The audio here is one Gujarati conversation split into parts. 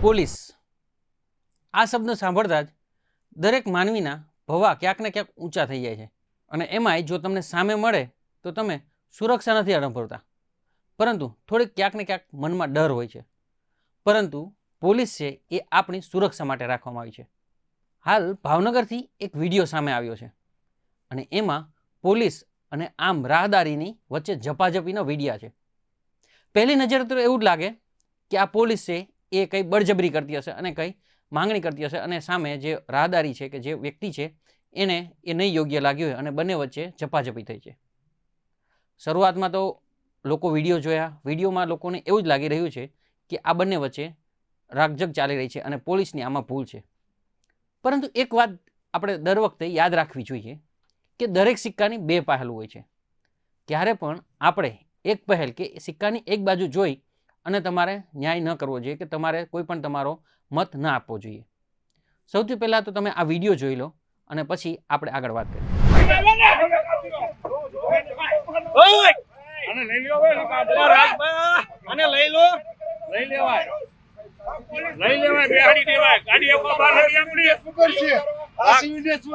પોલીસ. આ શબ્દ સાંભળતા જ દરેક માનવીના ભવા ક્યાંક ને ક્યાંક ઊંચા થઈ જાય છે. અને એમાંય જો તમને સામે મળે તો તમે સુરક્ષા નથી અનુભવતા પરંતુ થોડીક ક્યાંક ને ક્યાંક મનમાં ડર હોય છે. પરંતુ પોલીસ છે એ આપણી સુરક્ષા માટે રાખવામાં આવી છે. હાલ ભાવનગરથી એક વીડિયો સામે આવ્યો છે અને એમાં પોલીસ અને આમ રાહદારીની વચ્ચે ઝપાઝપીનો વિડીયા છે. પહેલી નજરે તો એવું જ લાગે કે આ પોલીસ છે એ કંઈ બળજબરી કરતી હશે અને કંઈ માંગણી કરતી હશે અને સામે જે રાહદારી છે કે જે વ્યક્તિ છે એને એ નહીં યોગ્ય લાગ્યું હોય અને બંને વચ્ચે ઝપાઝપી થઈ છે. શરૂઆતમાં તો લોકો વીડિયો જોયા, વિડીયોમાં લોકોને એવું જ લાગી રહ્યું છે કે આ બંને વચ્ચે રાખઝગ ચાલી રહી છે અને પોલીસની આમાં ભૂલ છે. પરંતુ એક વાત આપણે દર વખતે યાદ રાખવી જોઈએ કે દરેક સિક્કાની બે પહેલું હોય છે. ક્યારે પણ આપણે એક પહેલ કે સિક્કાની એક બાજુ જોઈ અને તમારે ન્યાય ન કરવો જોઈએ કે તમારે કોઈ પણ તમારો મત ન આપવો જોઈએ. સૌથી પહેલાં તો તમે આ વીડિયો જોઈ લો અને પછી આપણે આગળ વાત કરીએ. લઈ લો. લઈ લેવાય લઈ લેવાય બેહાડી દેવાય ગાડી એક બહાર નથી આપણી આ સીવીને શું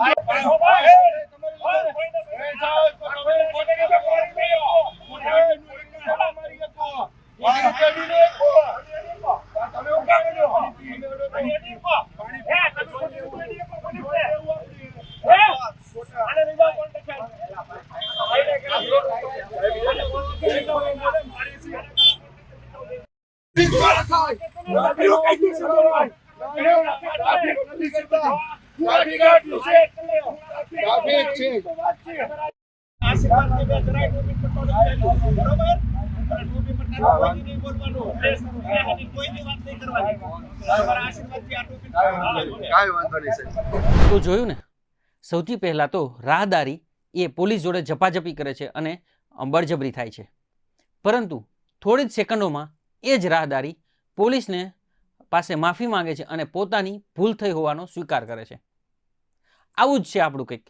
તમે વાંધો નહીં તો જોયું ને, સૌથી પહેલાં તો રાહદારી એ પોલીસ જોડે ઝપાઝપી કરે છે અને બળજબરી થાય છે. પરંતુ થોડી જ સેકન્ડોમાં એ જ રાહદારી પોલીસને પાસે માફી માંગે છે અને પોતાની ભૂલ થઈ હોવાનો સ્વીકાર કરે છે. આવું જ છે આપણું કંઈક,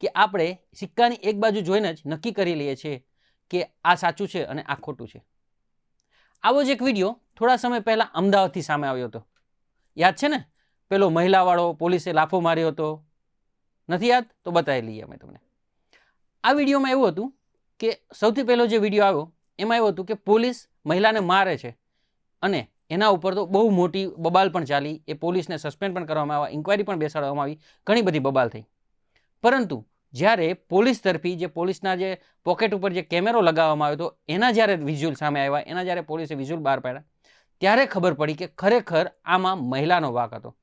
કે આપણે સિક્કાની એક બાજુ જોઈને જ નક્કી કરી લઈએ છીએ કે આ સાચું છે અને આ ખોટું છે. આવો જ એક વીડિયો થોડા સમય પહેલાં અમદાવાદથી સામે આવ્યો હતો. યાદ છે ને? પેલો મહિલાવાળો પોલીસે લાફો માર્યો હતો. નથી યાદ? તો બતાવી લઈએ અમે તમને. આ વિડીયોમાં એવું હતું કે સૌથી પહેલો જે વીડિયો આવ્યો, એમાં એવું હતું કે પોલીસ મહિલાને મારે છે અને એના ઉપર તો બહુ મોટી બબાલ પણ ચાલી. એ પોલીસને સસ્પેન્ડ પણ કરવામાં આવ્યા ઇન્ક્વાયરી પણ બેસાડવામાં આવી, ઘણી બધી બબાલ થઈ. પરંતુ જ્યારે પોલીસ તરફી જે પોલીસના જે પોકેટ ઉપર જે કેમેરો લગાવવામાં આવ્યો હતો, એના જ્યારે વિઝ્યુઅલ સામે આવ્યા, એના જ્યારે પોલીસે વિઝ્યુઅલ બહાર પાડ્યા, ત્યારે ખબર પડી કે ખરેખર આમાં મહિલાનો વાક હતો.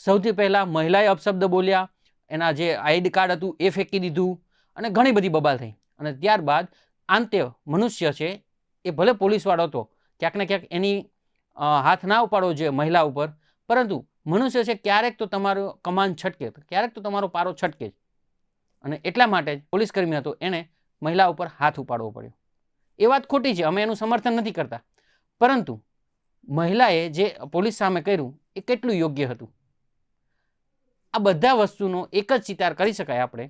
સૌથી પહેલાં મહિલાએ અપશબ્દ બોલ્યા, એના જે આઈડી કાર્ડ હતું એ ફેંકી દીધું અને ઘણી બધી બબાલ થઈ. અને ત્યારબાદ આંતે મનુષ્ય છે, એ ભલે પોલીસવાળો હતો, ક્યાંક ને ક્યાંક એની હાથ ના ઉપાડવો જોઈએ મહિલા ઉપર. પરંતુ મનુષ્ય છે ક્યારેક તો તમારો કમાન છટકે ક્યારેક તો તમારો પારો છટકે જ અને એટલા માટે પોલીસ કર્મી હતો. એણે મહિલા ઉપર હાથ ઉપાડવો પડ્યો. એ વાત ખોટી છે. અમે એનું સમર્થન નથી કરતા. પરંતુ મહિલાએ જે પોલીસ સામે કર્યું એ કેટલું યોગ્ય હતું. આ બધા વસ્તુનો એક જ ચિતાર કરી શકાય આપણે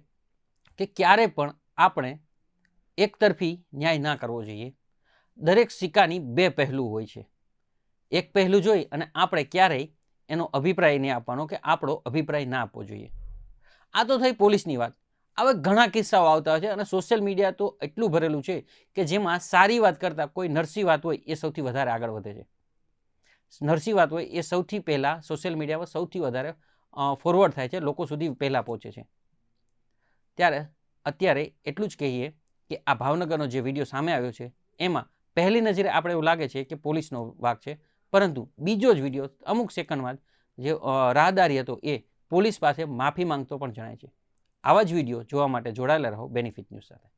કે ક્યારે પણ આપણે એકતરફી ન્યાય ના કરવો જોઈએ. દરેક સિક્કાની બે પહેલું હોય છે. એક પહેલું જોઈ અને આપણે ક્યારેય એનો અભિપ્રાય નહીં આપવાનો કે આપણો અભિપ્રાય ના આપવો જોઈએ. આ તો થઈ પોલીસની વાત. હવે ઘણા કિસ્સાઓ આવતા હોય છે અને સોશિયલ મીડિયા તો એટલું ભરેલું છે કે જેમાં સારી વાત કરતાં કોઈ નરસી વાત હોય એ સૌથી વધારે આગળ વધે છે. નરસી વાત હોય એ સૌથી પહેલાં સોશિયલ મીડિયામાં સૌથી વધારે ફોરવર્ડ થાય છે, લોકો સુધી પહેલાં પહોંચે છે. ત્યારે અત્યારે એટલું જ કહીએ કે આ ભાવનગરનો જે વીડિયો સામે આવ્યો છે, એમાં પહેલી નજરે આપણે એવું લાગે છે કે પોલીસનો વાક છે. પરંતુ બીજો જ વીડિયો, અમુક સેકન્ડમાં જ રાહદારી હતો એ પોલીસ પાસે માફી માંગતો પણ જણાય છે. આવા જ વીડિયો જોવા માટે જોડાયેલા રહો બેનિફિટ ન્યૂઝ સાથે.